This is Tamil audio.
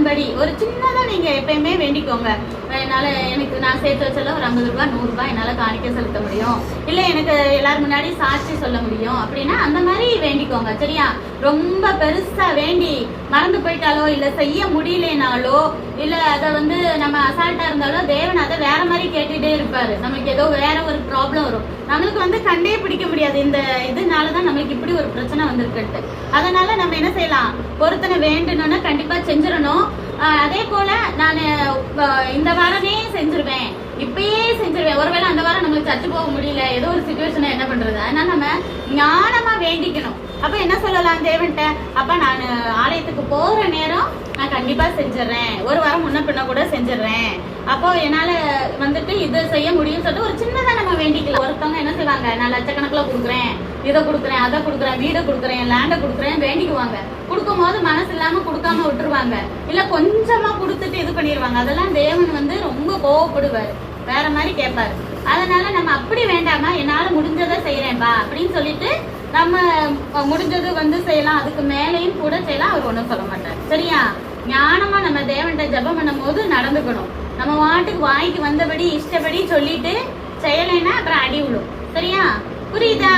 தகுந்தபடி ஒரு சின்னதாக நீங்கள் எப்பயுமே வேண்டிக்கோங்க. என்னால் எனக்கு நான் சேர்த்து வச்சாலும் ஒரு ஐம்பது ரூபாய் நூறுரூபா என்னால் காணிக்க செலுத்த முடியும். இல்லை எனக்கு எல்லாரும் முன்னாடி சாட்சி சொல்ல முடியும். அப்படின்னா அந்த மாதிரி வேண்டிக்கோங்க. சரியா? ரொம்ப பெருசாக வேண்டி மறந்து போயிட்டாலோ இல்லை செய்ய முடியலனாலோ இல்லை அதை வந்து நம்ம அசால்ட்டாக இருந்தாலோ தேவன் அதை வேற இருப்பாரு நமக்கு ஏதோ வேற ஒரு ப்ராப்ளம் வரும். நம்மளுக்கு வந்து கண்டே பிடிக்க முடியாது. இந்த இதனாலதான் நம்மளுக்கு இப்படி ஒரு பிரச்சனை வந்திருக்குன்ட்டு. அதனால நம்ம என்ன செய்யலாம்? ஒருத்தனை வேண்டணும்னா கண்டிப்பா செஞ்சிடணும். அதே போல நான் இந்த வாரமே செஞ்சிருவேன். இப்பயே செஞ்சிருவேன். ஒருவேளை அந்த வாரம் நம்மளுக்கு சர்ச்சு போக முடியல ஏதோ ஒரு சுச்சுவேஷனை என்ன பண்றது? அதனால நம்ம ஞானமா வேண்டிக்கணும். அப்ப என்ன சொல்லலாம் தேவன்ட்ட? அப்ப நான் ஆலயத்துக்கு போற நேரம் நான் கண்டிப்பா செஞ்சிடறேன். ஒரு பின்ன கூட செஞ்சிடுறேன். அப்போ என்னால வந்துட்டு இதை செய்ய முடியும்னு சொல்லிட்டு ஒரு சின்னதா நம்ம வேண்டிக்கலாம் ஒருத்தவங்க என்ன செய்வாங்க? நான் லட்சக்கணக்கில் கொடுக்குறேன். இதை கொடுக்குறேன் அதை கொடுக்குறேன் வீடை கொடுக்குறேன் லேண்டை கொடுக்குறேன் வேண்டிக்குவாங்க. கொடுக்கும் போது மனசு இல்லாம கொடுக்காம விட்டுருவாங்க. இல்ல கொஞ்சமா கொடுத்துட்டு இது பண்ணிடுவாங்க. அதெல்லாம் தேவன் வந்து ரொம்ப கோவப்படுவார். வேற மாதிரி கேட்பாரு. அதனால நம்ம அப்படி வேண்டாம? என்னால முடிஞ்சதை செய்யறேன்பா அப்படின்னு சொல்லிட்டு நம்ம முடிஞ்சது வந்து செய்யலாம். அதுக்கு மேலேயும் கூட செய்யலாம். அவர் ஒன்றும் சொல்ல மாட்டார். சரியா? ஞானமா நம்ம தேவன்கிட்ட ஜெபம் பண்ணும் போது நடந்துக்கணும். நம்ம வாட்டுக்கு வாய்க்கு வந்தபடி இஷ்டப்படி சொல்லிட்டு செய்யலைன்னா அப்புறம் அடி விழும். சரியா? புரியுதா?